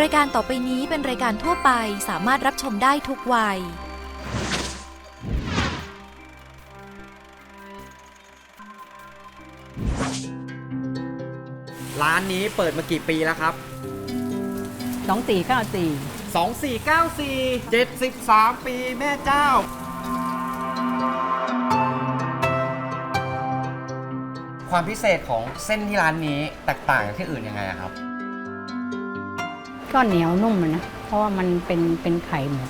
รายการต่อไปนี้เป็นรายการทั่วไปสามารถรับชมได้ทุกวัย ร้านนี้เปิดมากี่ปีแล้วครับ สองสี่เก้าสี่2494 73 ปีแม่เจ้า ความพิเศษของเส้นที่ร้านนี้แตกต่างจากที่อื่นยังไงอะครับ ก็เหนียวนุ่มนะเพราะว่ามันเป็นเป็นไข่หมด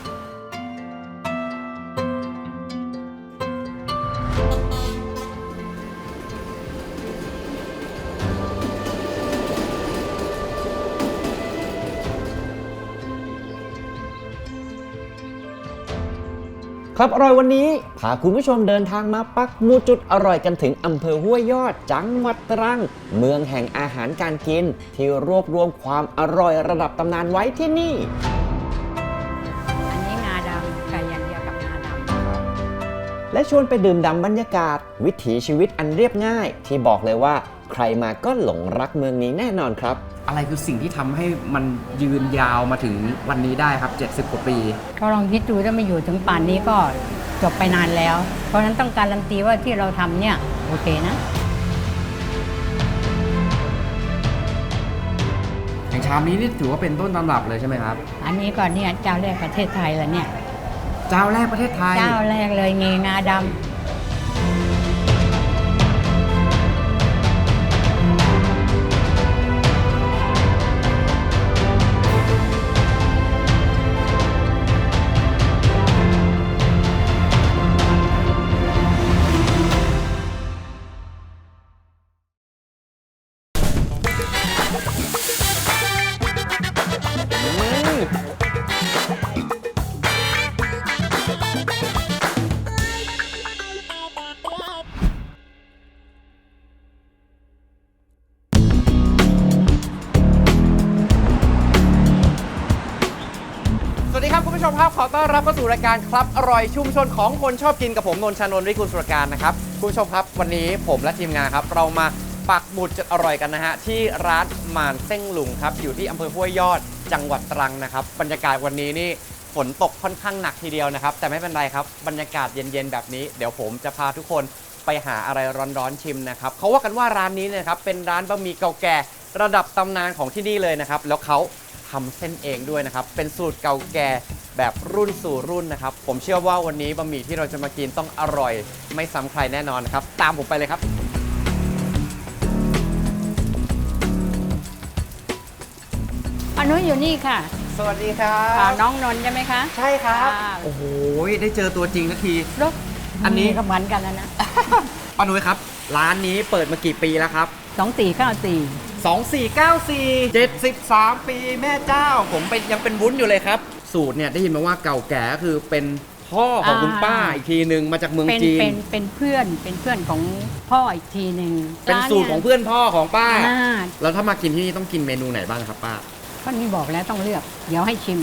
ครับอร่อยวันนี้พาคุณผู้ชมเดินทางมาปักหมูจุดอร่อยกันถึงอำเภอห้วยยอด จังหวัดตรัง เมืองแห่งอาหารการกิน ที่รวบรวมความอร่อยระดับตำนานไว้ที่นี่ อันนี้งาดำไก่อย่างเดียวกับงาดำและชวนไปดื่มด่ำบรรยากาศ วิถีชีวิตอันเรียบง่าย ที่บอกเลยว่า ใครมาก็หลงรักเมืองนี้แน่นอนครับ อะไรคือสิ่งที่ทำให้มันยืนยาวมาถึงวันนี้ได้ครับ 70 กว่าปี ก็ลองคิดดูถ้าไม่อยู่ถึงป่านนี้ก็จบไปนานแล้ว เพราะฉะนั้นต้องการันตีว่าที่เราทำเนี่ย โอเคนะ อย่างชามนี้นี่ถือว่าเป็นต้นตำรับเลยใช่ไหมครับ อันนี้ก็เนี่ยเจ้าแรกประเทศไทยแล้วเนี่ย เจ้าแรกประเทศไทย เจ้าแรกเลยเงงาดำ ครับ ขอต้อนรับเข้าสู่รายการครับอร่อยชุมชนของคนชอบกินกับผมนนท์ชานนท์วิกุลสุรการนะครับคุณผู้ชมครับวันนี้ผมและทีมงานครับ เรามาปักหมุดจุดอร่อยกันนะฮะที่ร้านหมานเส้งลุงครับอยู่ที่อำเภอห้วยยอดจังหวัดตรังนะครับบรรยากาศวันนี้นี่ฝนตกค่อนข้างหนักทีเดียวนะครับ แต่ไม่เป็นไรครับบรรยากาศเย็นๆแบบนี้ เดี๋ยวผมจะพาทุกคนไปหาอะไรร้อนๆชิมนะครับเขาว่ากันว่าร้านนี้เนี่ยนะครับเป็นร้านบะหมี่เก่าแก่ระดับตำนานของที่นี่เลยนะครับแล้วเขาทำเส้นเองด้วยนะครับ เป็นสูตรเก่าแก่ แบบรุ่นสู่รุ่นนะครับ ผมเชื่อว่าวันนี้บะหมี่ที่เราจะมากินต้องอร่อย ไม่ซ้ำใครแน่นอนนะครับ ตามผมไปเลยครับอันนู้นอยู่นี่ค่ะสวัสดีครัอ่าบ น้องนนท์ใช่ไหมคะใช่ครับอ่าโอ้โหได้เจอตัวจริงนาทีรถอันนี้ ก็เหมือนกันแล้วนะ ป้านุ้ยครับ ร้านนี้เปิดมากี่ปีแล้วครับ สองสี่เก้าสี่2494 73 ปีแม่เจ้า ผมเป็นยังเป็นวุ้นอยู่เลยครับ สูตรเนี่ยได้ยินมาว่าเก่าแก่ก็คือเป็นพ่อของคุณป้าอีกทีหนึ่งมาจากเมืองเป็นจีน เป็นเป็นเพื่อนเป็นเพื่อนของพ่ออีกทีหนึ่งเป็นสูตรของเพื่อนพ่อของป้า อ่าแล้วถ้ามากินที่นี่ต้องกินเมนูไหนบ้างครับป้า ก็นี่บอกแล้วต้องเลือก เดี๋ยวให้ชิม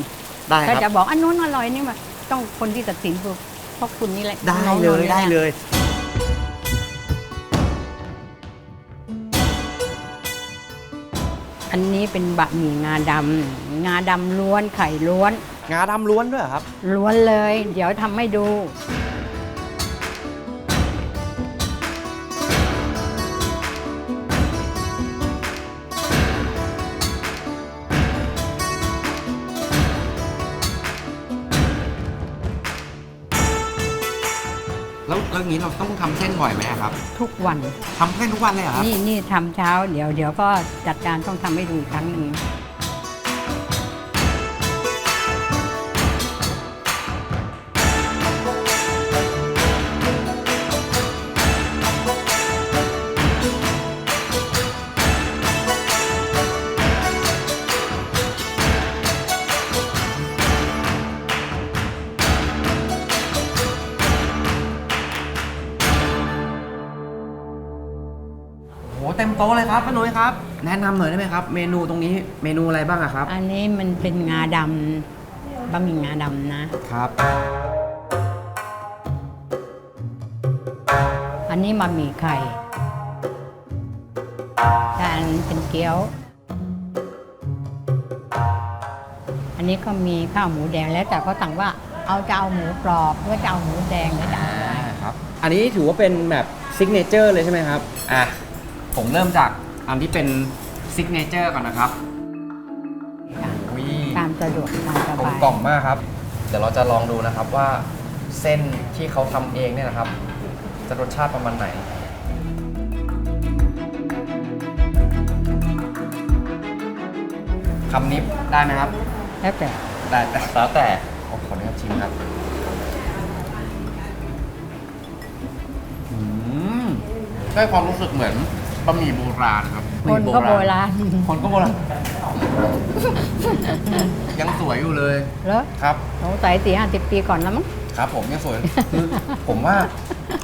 ได้คถ้ารับจะบอกอันนู้นอร่อยนี่มาต้องคนที่ตัดสินคือพวกคุณนี่แหละได้น้องเลนนยท์นี่แหได้ละเลย อันนี้เป็นบะหมี่งาดำงาดำล้วนไข่ล้วน งาดำล้วนด้วยเหรอครับ ล้วนเลย เดี๋ยวทำให้ดู แล้วแล้วอย่างนี้เราต้องทำเส้นบ่อยไหมครับทุกวัน ทำเส้นทุกวันเลยเหรอครับ นี่นี่ทำเช้า เดี๋ยวเดี๋ยวก็จัดการต้องทำให้ดูอีกครั้งหนึ่ง ครับป้านุ้ยครับ แนะนำหน่อยได้ไหมครับ เมนูตรงนี้เมนูอะไรบ้างอะครับ อันนี้มันเป็นงาดำบะหมี่งาดำนะ ครับ อันนี้บะหมี่ไข่แต่อันนเป็นเกี๊ยว อันนี้ก็มีข้าวหมูแดงแล้วแต่เขาสั่งว่าเอาจะเอาหมูกรอบหรือว่าจะเอาหมูแดงหรือจะเอาอะไร ครับ อันนี้ถือว่าเป็นแบบซิกเนเจอร์เลยใช่ไหมครับ อะ ผมเริ่มจาก อันที่เป็นซิกเนเจอร์ก่อนนะครับอุ้ยตามสะดวกตามสกลมบายกล่อมมากครับ เดี๋ยวเราจะลองดูนะครับว่าเส้นที่เขาทำเองเนี่ยนะครับ จะรสชาติประมาณไหน คำนี้ได้ไหมครับ แล้วแต่ได้แต่แล้วแต่โอ้ขออนุญาตชิมครับอืมได้ความรู้สึกเหมือน บะหมี่โบราณครับคนก็โบราณคนก็โบราณ ยังสวยอยู่เลยแล้วครับสงสัยสี่ห้าสิบปีก่อนแล้วมั้งครับผมยังสวยคือผมว่า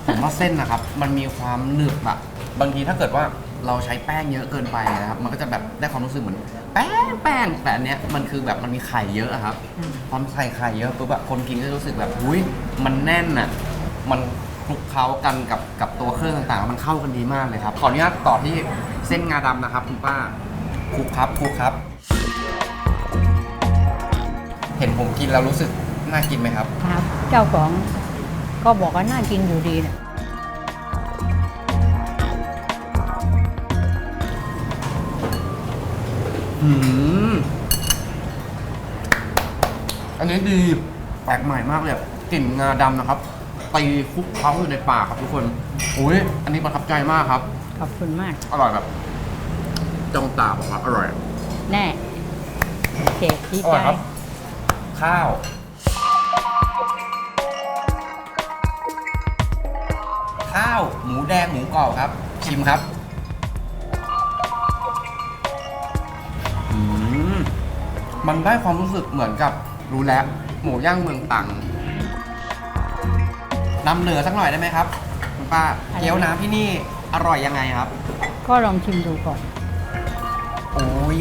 ผมว่าเส้นนะครับ มันมีความหนึบอะบางทีถ้าเกิดว่าเราใช้แป้งเยอะเกินไปนะครับ มันก็จะแบบได้ความรู้สึกเหมือน แป้งแป้งแต่อันเนี้ยมันคือแบบมันมีไข่เยอะอะครับอืมพอใส่ไข่เยอะปุ๊บอะคนกินก็จะรู้สึกแบบอุ้ยมันแน่นอะมัน คลุกเคล้ากันกับกับตัวเครื่องต่างๆ มันเข้ากันดีมากเลยครับขออนุญาตต่อที่เส้นงาดำนะครับคุณป้าคลุกครับคลุกครับ เห็นผมกินแล้วรู้สึกน่ากินไหมครับ ครับ เจ้าของก็บอกว่าน่ากินอยู่ดีนะอืมอันนี้ดีแปลกใหม่มากเลยอะกลิ่นงาดำนะครับ ตีคลุกเคล้าอยู่ในปากครับทุกคนอุ้ยอันนี้ประทับใจมากครับ ขอบคุณมาก อร่อยแบบจ้องตาบอกว่าอร่อย แน่ โอเคดีอใจร่อยครับ ข้าว ข้าวหมูแดงหมูกรอบครับ ชิมครับอืมมันได้ความรู้สึกเหมือนกับรู้แล้ว หมูย่างเมืองตัง นำเหนือสักหน่อยได้ไหมครับคุณป้าเกี๊ยวน้ำที่นี่อร่อยยังไงครับ ก็ลองชิมดูก่อน โอ้ย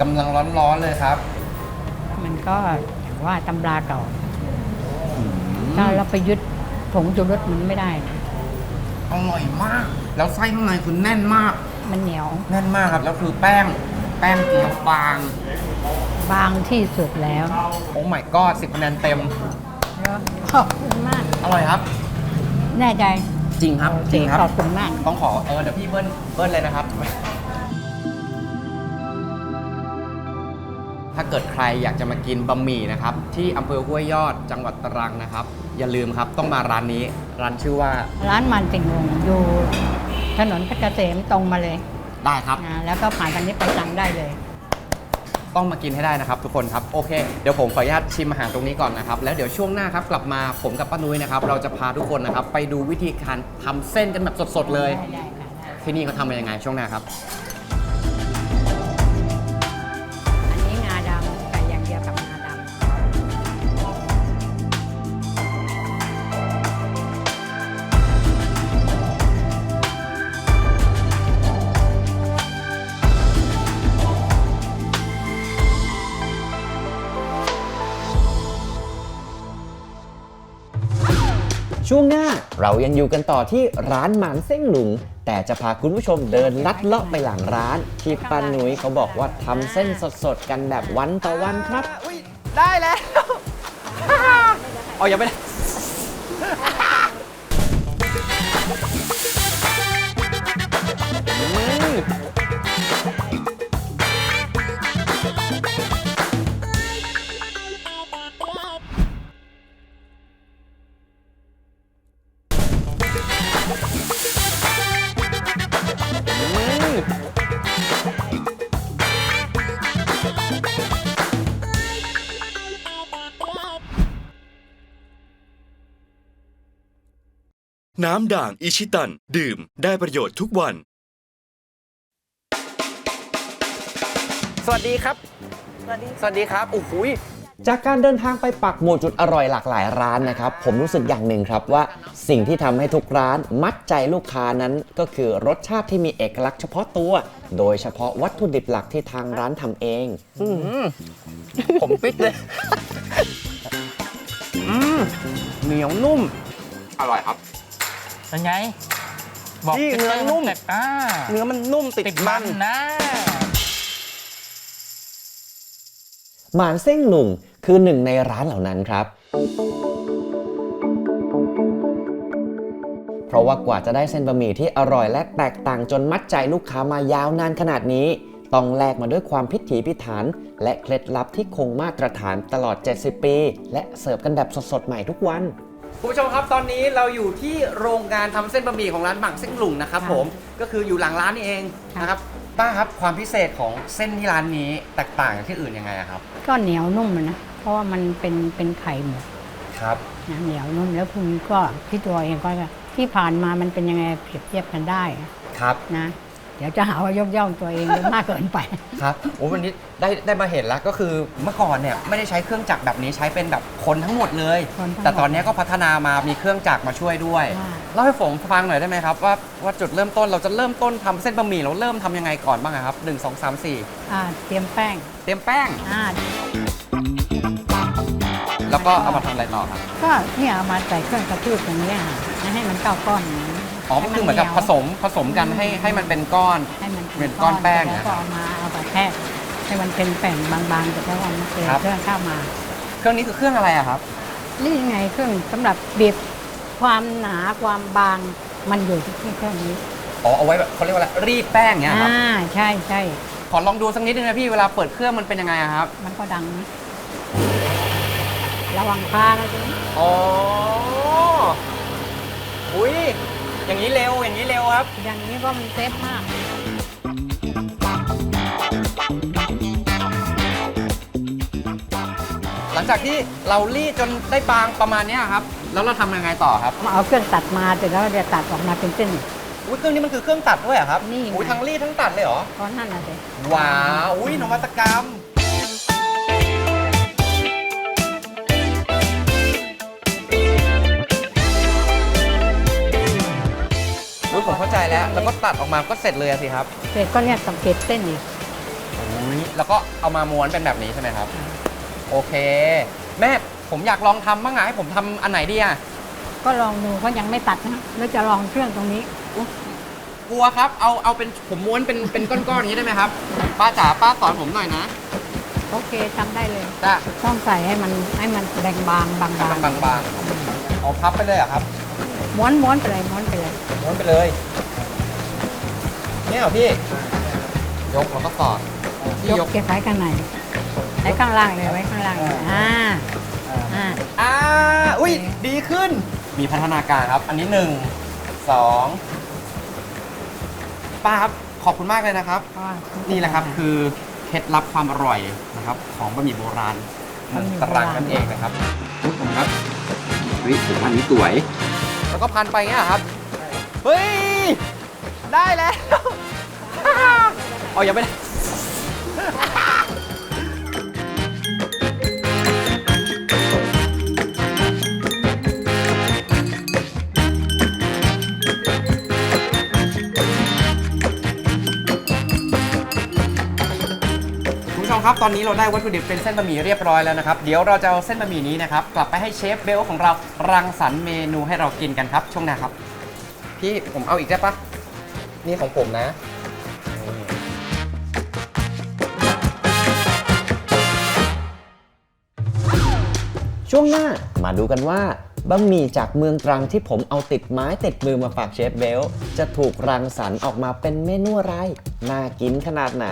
กำลังร้อนๆเลยครับมันก็อย่างว่าตำราเก่าอืมถ้าเราไปยึดผงชูรสมันไม่ได้นะอร่อยมาก แล้วไส้ข้างในคือแน่นมาก มันเหนียว แน่นมากครับแล้วคือแป้งแป้งเกี๊ยวบาง บางที่สุดแล้ว โอ้ my god 10คะแนนเต็มแล้ว ขอบคุณมากอร่อยครับ แน่ใจจริงครับโอจเคริงครับ ขอบคุณมาก ต้องขอเออเดี๋ยวพี่เบิ้ลเบิ้ลเลยนะครับ ถ้าเกิดใครอยากจะมากินบะหมี่นะครับ ที่อำเภอห้วยยอดจังหวัดตรังนะครับ อย่าลืมครับต้องมาร้านนี้ร้านชื่อว่าร้านมันติ่งวงอยู่ถนนเพชรเกษมตรงมาเลยได้ครับนะแล้วก็ผ่านทางนี้ไปสั่งได้เลย ต้องมากินให้ได้นะครับทุกคนครับโอเคเดี๋ยวผมขออนุญาตชิมอาหารตรงนี้ก่อนนะครับแล้วเดี๋ยวช่วงหน้าครับกลับมาผมกับป้านุ้ยนะครับเราจะพาทุกคนนะครับไปดูวิธีการทำเส้นกันแบบสดๆเลยได้ได้ค่ะได้ที่นี่เขาทำเป็นยังไงช่วงหน้าครับ เรายังอยู่กันต่อที่ร้านหมานเส้งหลุง แต่จะพาคุณผู้ชมเดินลัดเลาะไปหลังร้าน ที่ป้านุ้ยเขาบอกว่าทำเส้นสดๆ กันแบบวันต่อวันครับ ได้แล้ว เอายังไม่ได้ น้ำด่างอิชิตัน ดื่มได้ประโยชน์ทุกวัน สวัสดีครับ สวัสดีสวัสดีครับโอ้โหยจากการเดินทางไปปักหมุดจุดอร่อยหลากหลายร้านนะครับ ผมรู้สึกอย่างหนึ่งครับว่าสิ่งที่ทำให้ทุกร้านมัดใจลูกค้านั้น ก็คือรสชาติที่มีเอกลักษณ์เฉพาะตัว โดยเฉพาะวัตถุดิบหลักที่ทางร้านทำเอง ผมปิดเลย อืมเหนียวนุ่ม อร่อยครับ เป็นไง บอกนี่จะเนื้อจนุ่มแต่อ่าเนื้อมันนุ่มติดติดมัมันน นะ หมานเส้งหนุ่งคือหนึ่งในร้านเหล่านั้นครับ เพราะว่ากว่าจะได้เส้นบะหมี่ที่อร่อยและแตกต่างจนมัดใจลูกค้ามายาวนานขนาดนี้ ต้องแลกมาด้วยความพิถีพิถัน และเคล็ดลับที่คงมาตรฐานตลอด 70 ปี และเสิร์ฟกันแบบสดๆใหม่ทุกวัน คุณผู้ชมครับตอนนี้เราอยู่ที่โรงงานทำเส้นบะหมี่ของร้านหมั่งเส้นหลุงนะครับค่ะผมก็คืออยู่หลังร้านนี่เองค่ะ นะครับป้าครับความพิเศษของเส้นที่ร้านนี้แตกต่างจากที่อื่นยังไงอะครับก็เหนียวนุ่มอะนะ เพราะว่ามันเป็นเป็นไข่หมดครับ นะเหนียวนุ่มแล้วคุณก็ที่ตัวเองก็ที่ผ่านมามันเป็นยังไงเปรียบเทียบกันได้อะครับ นะ เดี๋ยวจะหาว่ายกย่องตัวเองมากเกินไป ครับโอ้วันนี้ได้ได้มาเห็นแล้วก็คือเมื่อก่อนเนี่ยไม่ได้ใช้เครื่องจักรแบบนี้ใช้เป็นแบบคนทั้งหมดเลย คนทั้งหมดแต่ตอนนี้ก็พัฒนามามีเครื่องจักรมาช่วยด้วยค่ะเล่าให้ผมฟังหน่อยได้ไหมครับว่าว่าจุดเริ่มต้นเราจะเริ่มต้นทำเส้นบะหมี่เราเริ่มทำยังไงก่อนบ้างอะครับหนึ่งสองสามสี่อ่าเตรียมแป้งเตรียมแป้ง อ่าแล้วก็เอามาทำอะไรต่อครับก็เนี่ยเอามาใส่เครื่องกระพืบตรงเนี้ยค่ะแล้วให้มันเข้าก้อนอย่างนี้ อ๋อก็คือเหมือนกับผสมผสมกันให้ให้มันเป็นก้อน ให้มันเป็นก้อนแป้งแล้วนะก็เอามาเอาไปแทกให้มันเป็นแป้งบางๆแต่ว่ามันเกินครับ เครื่องเข้ามา เครื่องนี้คือเครื่องอะไรอะครับ นี่ยังไงเครื่องสำหรับบีบความหนาความบางมันอยู่ที่เครื่องนี้อ๋อเอาไว้แบบเขาเรียกว่าอะไรรีดแป้งเนี่ยครับ อ่าใช่ใช่ขอลองดูสักนิดนึงนะพี่เวลาเปิดเครื่องมันเป็นยังไงอะครับ มันก็ดังนะระวังพานะจ๊ะอ๋อ อุ้ย อย่างนี้เร็วอย่างนี้เร็วครับ อย่างนี้ก็มันเซฟมาก หลังจากที่เรารีดจนได้บางประมาณเนี้ยครับ แล้วเราทำยังไงต่อครับมาเอาเครื่องตัดมาเสร็จแล้วจะตัดออกมาเป็นเส้น อุ้ยเครื่องนี้มันคือเครื่องตัดด้วยเหรอครับนี่ไง อุ้ยทั้งรีดทั้งตัดเลยเหรอ เพราะนั่นน่ะสิว้าวอุ้ยนวัตกรรม แล้ว แล้วก็ตัดออกมาก็เสร็จเลยอะสิครับเสร็จก็เนี่ยสังเกตเส้นอีกอุ้ยแล้วก็เอามาม้วนเป็นแบบนี้ใช่ไหมครับ โอเค แม่ผมอยากลองทำบ้างไงให้ผมทำอันไหนดีอะก็ลองดูเขายังไม่ตัดนะแล้วจะลองเครื่องตรงนี้ กลัวครับ เอาเอาเป็นผมม้วนเป็นเป็นก้อนๆอย่างนี้ได้ไหมครับป้าจ๋าป้าสอนผมหน่อยนะโอเคทำได้เลยจ้ะต้องใส่ให้มันให้มันแบ่งบางบางให้มันบางๆเอาพับไปเลยเหรอะครับๆม้วนม้วนไปเลยม้วนไปเลยม้วนไปเลย เนี่ยเหรอพี่ ยกแล้วก็สอดพี่ยยกกเก็บไว้ข้างในไว้ข้างล่างเลยไว้ข้างล่างเลยอ่าอ่าอ่าอุ้ยดีขึ้น มีพัฒนาการครับ อันนี้หนึ่งสองป้าครับ ขอบคุณมากเลยนะครับ เพราะว่า นี่แหละครับคือเคล็ดลับความอร่อยนะครับ ของบะหมี่โบราณเมืองตรังนั่นเองนะครับคุณผู้ชมครับเฮ้ยผมว่าอันนี้สวย แล้วก็พันไปเงี้ยเหรอครับ เฮ้ย ได้แล้วเอาอย่าไปคุณผู้ชมครับตอนนี้เราได้วัตถุดิบเป็นเส้นบะหมี่เรียบร้อยแล้วนะครับ เดี๋ยวเราจะเอาเส้นบะหมี่นี้นะครับ กลับไปให้เชฟเบลของเรารังสรรค์เมนูให้เรากินกันครับ ช่วงหน้าครับ พี่ผมเอาอีกได้ปะ นี่ของผมนะ ช่วงหน้ามาดูกันว่าบะหมี่จากเมืองตรังที่ผมเอาติดไม้ติดมือมาฝากเชฟเบล จะถูกรังสรรค์ออกมาเป็นเมนูอะไร น่ากินขนาดไหน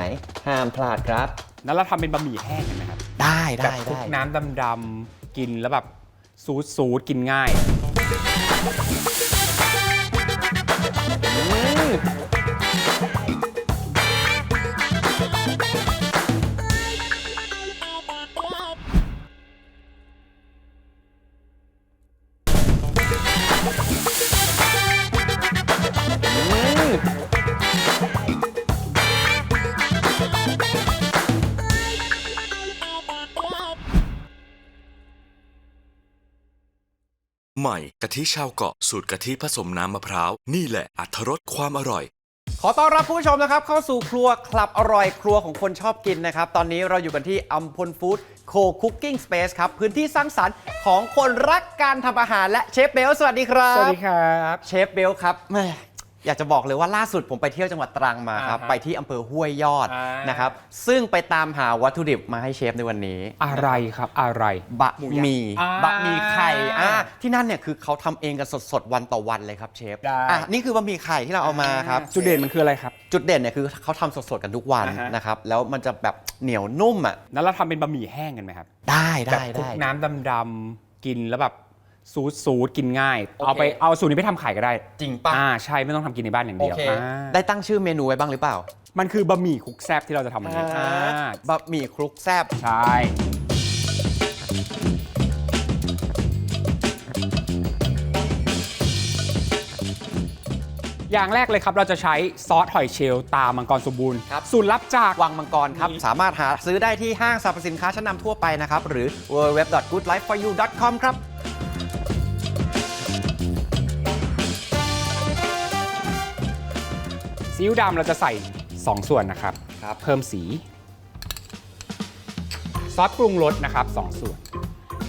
ห้ามพลาดครับ แล้วเราทำเป็นบะหมี่แห้งกันไหมครับได้แบได้บคลุกได้น้ำดำๆกินแล้วแบบซูดซูดกินง่ายะทิชาวเกาะสูตรกะทิผสมน้ำมะพร้าว นี่แหละอัถรสความอร่อย ขอต้อนรับผู้ชมนะครับ เข้าสู่ครัวคลับอร่อยครัวของคนชอบกินนะครับ ตอนนี้เราอยู่กันที่อัมพลฟู้ดโคคุกกิ้งสเปซครับ พื้นที่สร้างสรรค์ของคนรักการทำอาหารและเชฟเบลสวัสดีครับ สวัสดีครับ เชฟเบลครับแม่ อยากจะบอกเลยว่าล่าสุดผมไปเที่ยวจังหวัดตรังมาครับ อ่าฮะไปที่อำเภอห้วยยอดอ่านนะครับ ซึ่งไปตามหาวัตถุดิบมาให้เชฟในวันนี้ อะไรครับอะไร บะหมี่อ่าบะหมี่ไข่อ่าที่นั่นเนี่ยคือเขาทำเองกันสดๆ วันต่อวันเลยครับเชฟได้อะนี่คือบะหมี่ไข่ที่เราเอามาครับ จุดเด่นมันคืออะไรครับ จุดเด่นเนี่ยคือเขาทำสดๆ กันทุกวันอ่าฮะ นะครับ แล้วมันจะแบบเหนียวนุ่มอะ แล้วเราทำเป็นบะหมี่แห้งกันไหมครับได้แบบได้คลุได้ กน้ำดำๆกินแล้วแบบ ซูดซูดกินง่าย โอเค เอาไปเอาสูตรนี้ไปทำขายก็ได้จริงปะอ่าใช่ไม่ต้องทำกินในบ้านอย่างโอเดียวเค อ่าได้ตั้งชื่อเมนูไว้บ้างหรือเปล่ามันคือบะหมี่คลุกแซบที่เราจะทำวันนี้อ่าบะหมี่คลุกแซบใช่อย่างแรกเลยครับเราจะใช้ซอสหอยเชลล์ตามังกรสมบูรณ์ครับสูตรลับจาก วังมังกรครับ สามารถหาซื้อได้ที่ห้างสรรพสินค้าชั้นนำทั่วไปนะครับ หรือ www.goodlifeforyou.com ครับ ซีอิ๊วดำเราจะใส่ 2 ส่วนนะครับครับ เพิ่มสี ซอสปรุงรสนะครับ 2 ส่วน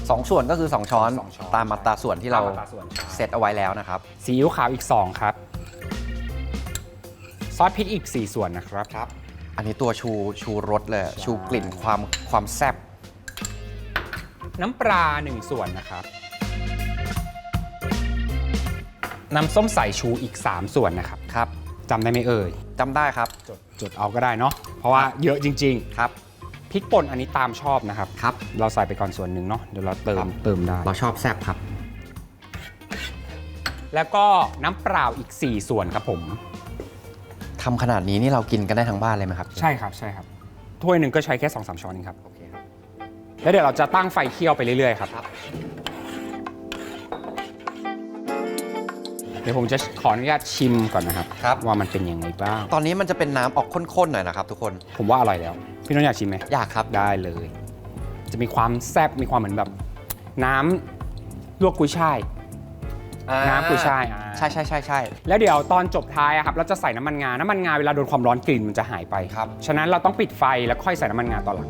สองส่วนก็คือ 2 ช้อนสองช้อนตามอัตราส่วนที่เราตามอัตราส่วนเซตเอาไว้แล้วนะครับ ซีอิ๊วขาวอีก 2 ครับ ซอสพริกอีก 4 ส่วนนะครับครับ อันนี้ตัวชูชูรสเลยใช่ชูกลิ่นความความแซ่บน้ำปลา 1 ส่วนนะครับ น้ำส้มสายชูอีก 3 ส่วนนะครับ ครับ จำได้ไหมเอ่ย จำได้ครับ จดจดเอาก็ได้เนาะเพราะว่าเยอะจริงครับๆพริกป่นอันนี้ตามชอบนะครับ ครับ เราใส่ไปก่อนส่วนหนึ่งเนาะเดี๋ยวเราเติครัมบเติมได้ เราชอบแซ่บครับ แล้วก็น้ำเปล่าอีก 4 ส่วนครับผม ทำขนาดนี้นี่เรากินกันได้ทั้งบ้านเลยไหมครับใช่ครับใช่ครับถ้วยหนึ่งก็ใช้แค่2อสช้อนเองครับโอเคครับแล้วเดี๋ยวเราจะตั้งไฟเคี่ยวไปเรื่อยๆครับ ครับ เดี๋ยวผมจะขออนุญาตชิมก่อนนะครับ ครับ ว่ามันเป็นยังไงบ้าง ตอนนี้มันจะเป็นน้ำออกข้นๆหน่อยนะครับทุกคนผมว่าอร่อยแล้ว พี่น้องอยากชิมไหม อยากครับ ได้เลย จะมีความแซ่บมีความเหมือนแบบ น้ำลวกกุยช่าย น้ำกุยช่ายอ่า ใช่ใช่ใช่ใช่ แล้วเดี๋ยวตอนจบท้ายอะครับเราจะใส่น้ำมันงา น้ำมันงาเวลาโดนความร้อนกลิ่นมันจะหายไปครับ ฉะนั้นเราต้องปิดไฟแล้วค่อยใส่น้ำมันงาตอนหลัง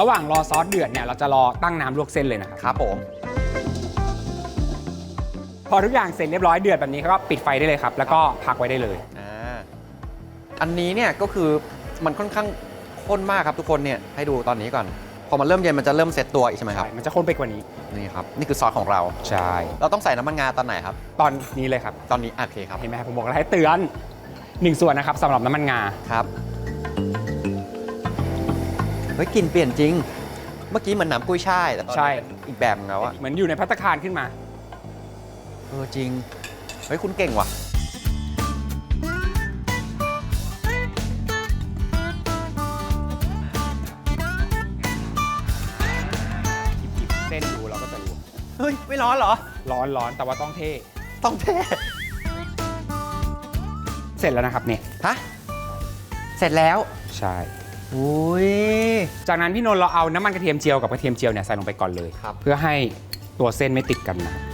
ระหว่างรอซอสเดือดเนี่ยเราจะรอตั้งน้ำลวกเส้นเลยนะครับ ครับผมพ อทุกอย่างเสร็จเรียบร้อยเดือดแบบนี้ก็ปิดไฟได้เลยครับ แล้วก็พักไว้ได้เลย อ่าอันนี้เนี่ยก็คือมันค่อนข้างข้นมากครับทุกคนเนี่ยให้ดูตอนนี้ก่อน พอมันเริ่มเย็นมันจะเริ่มเซตตัวอีกใช่ไหมครับ มันจะข้นไปกว่านี้ นี่ครับ นี่คือซอสของเรา ใช่ เราต้องใส่น้ำมันงาตอนไหนครับ ตอนนี้เลยครับ ตอนนี้โอเคครับ เห็นไหมครับผมบอกแล้วให้เตือนหนึ่งส่วนนะครับสำหรับน้ำมันงา ครับ เฮ้ยกลิ่นเปลี่ยนจริง เมื่อกี้เหมือนน้ำกุ้ยช่ายแต่ตอนนี้ใช่เป็นอีกแบบนึงแล้วอะเหมือนอยู่ในพัตตาคารขึ้นมา เออจริง เฮ้ย คุณเก่งว่ะ หยิบๆเส้นดูเราก็จะรู้เฮ้ย ไม่ร้อนเหรอ ร้อนร้อนแต่ว่าต้องเท่ต้องเท่เสร็จแล้วนะครับเนี่ยฮะ เสร็จแล้ว ใช่ อุ้ย จากนั้นพี่นนท์เราเอาน้ำมันกระเทียมเจียวกับกระเทียมเจียวเนี่ยใส่ลงไปก่อนเลย ครับ เพื่อให้ตัวเส้นไม่ติดกันนะครับ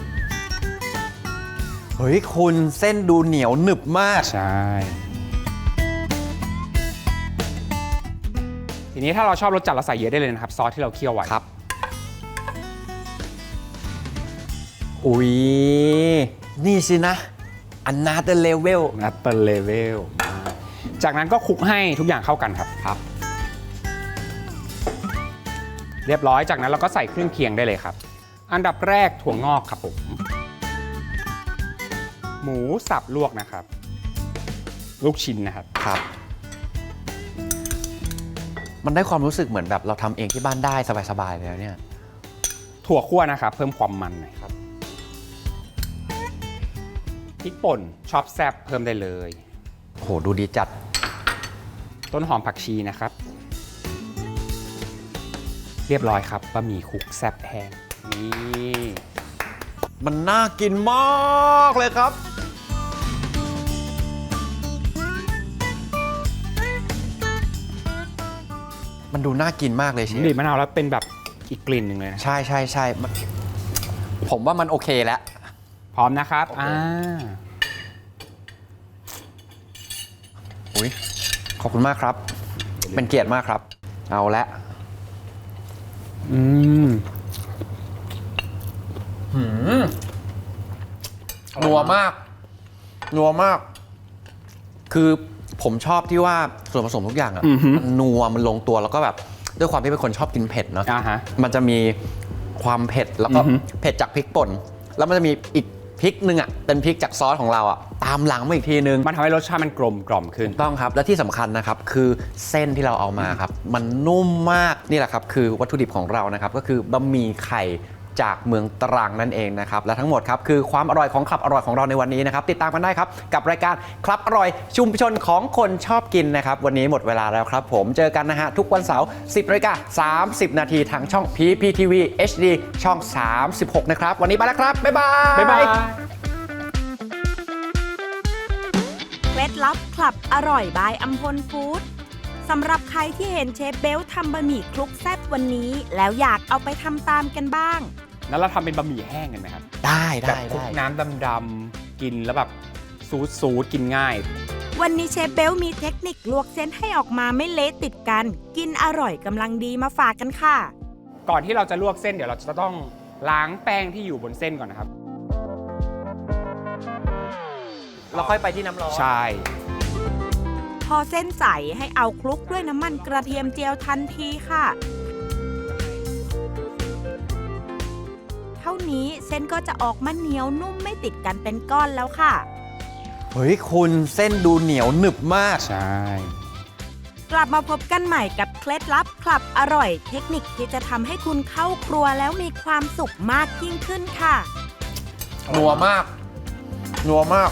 เฮ้ยคุณเส้นดูเหนียวหนึบมาก ใช่ ทีนี้ถ้าเราชอบรสจัดเราใส่เยอะได้เลยนะครับ ซอสที่เราเคี่ยวไว้ครับ อุ้ยนี่สินะ อันนาเตเลเวลนัตเตอร์เลเวล จากนั้นก็คลุกให้ทุกอย่างเข้ากันครับ ครับ เรียบร้อยจากนั้นเราก็ใส่เครื่องเคียงได้เลยครับ อันดับแรกถั่วงอกครับผม หมูสับลวกนะครับ ลูกชิ้นนะครับ ครับ มันได้ความรู้สึกเหมือนแบบเราทำเองที่บ้านได้สบายๆเลยนะเนี่ย ถั่วคั่วนะครับ เพิ่มความมันหน่อยครับพริกป่นชอบแซบเพิ่มได้เลยโหดูดีจัด ต้นหอมผักชีนะครับ เรียบร้อยครับบะหมี่คลุกแซบแห้งนี่ มันน่ากินมากเลยครับ มันดูน่ากินมากเลยเชฟบีบมะนาวแล้วเป็นแบบอีกกลิ่นหนึ่งเลยนะใช่ใช่ใช่มันผมว่ามันโอเคแล้ว พร้อมนะครับโอเคอ่าอุ้ยขอบคุณมากครับ เป็นเกียรติมากครับ เอาละอืมหืมอนัวมาก นัวมาก คือ ผมชอบที่ว่าส่วนผสมทุกอย่างอะอือฮึมันนัวมันลงตัวแล้วก็แบบด้วยความที่เป็นคนชอบกินเผ็ดเนาะอ่าฮะ มันจะมีความเผ็ดแล้วก็อือฮึเผ็ดจากพริกป่น แล้วมันจะมีอีกพริกหนึ่งอะเป็นพริกจากซอสของเราอะตามหลังมาอีกทีนึง มันทำให้รสชาติมันกลมกล่อมขึ้น ถูกต้องครับ และที่สำคัญนะครับคือเส้นที่เราเอามาครับ มันนุ่มมากนี่แหละครับ คือวัตถุดิบของเรานะครับ ก็คือบะหมี่ไข่ จากเมืองตรังนั่นเองนะครับ และทั้งหมดครับคือความอร่อยของคลับอร่อยของเราในวันนี้นะครับ ติดตามกันได้ครับกับรายการคลับอร่อยชุมชนของคนชอบกินนะครับ วันนี้หมดเวลาแล้วครับ ผมเจอกันนะฮะทุกวันเสาร์ 10นาฬิกา30 นาทีทางช่อง PPTV HD ช่อง 36 นะครับ วันนี้ไปแล้วครับ บ๊ายบายบ๊ายบายเคล็ดลับคลับอร่อยบายอัมพลฟู้ดสำหรับใครที่เห็นเชฟเบลทำบะหมี่คลุกแซ่บวันนี้ แล้วอยากเอาไปทำตามกันบ้าง แล้วเราทำเป็นบะหมี่แห้งกันไหมครับได้แบบได้คลุกได้ น้ำดำๆกินแล้วแบบซูดซูดกินง่าย วันนี้เชฟเบลมีเทคนิคลวกเส้นให้ออกมาไม่เละติดกัน กินอร่อยกำลังดีมาฝากกันค่ะ ก่อนที่เราจะลวกเส้นเดี๋ยวเราจะต้องล้างแป้งที่อยู่บนเส้นก่อนนะครับ เราค่อยไปที่น้ำร้อน ใช่ พอเส้นใสให้เอาคลุกด้วยน้ำมันกระเทียมเจียวทันทีค่ะ นี้เส้นก็จะออกมาเหนียวนุ่มไม่ติดกันเป็นก้อนแล้วค่ะ เฮ้ยคุณเส้นดูเหนียวหนึบมาก ใช่ กลับมาพบกันใหม่กับเคล็ดลับคลับอร่อย เทคนิคที่จะทำให้คุณเข้าครัวแล้วมีความสุขมากยิ่งขึ้นค่ะ นัวมาก นัวมาก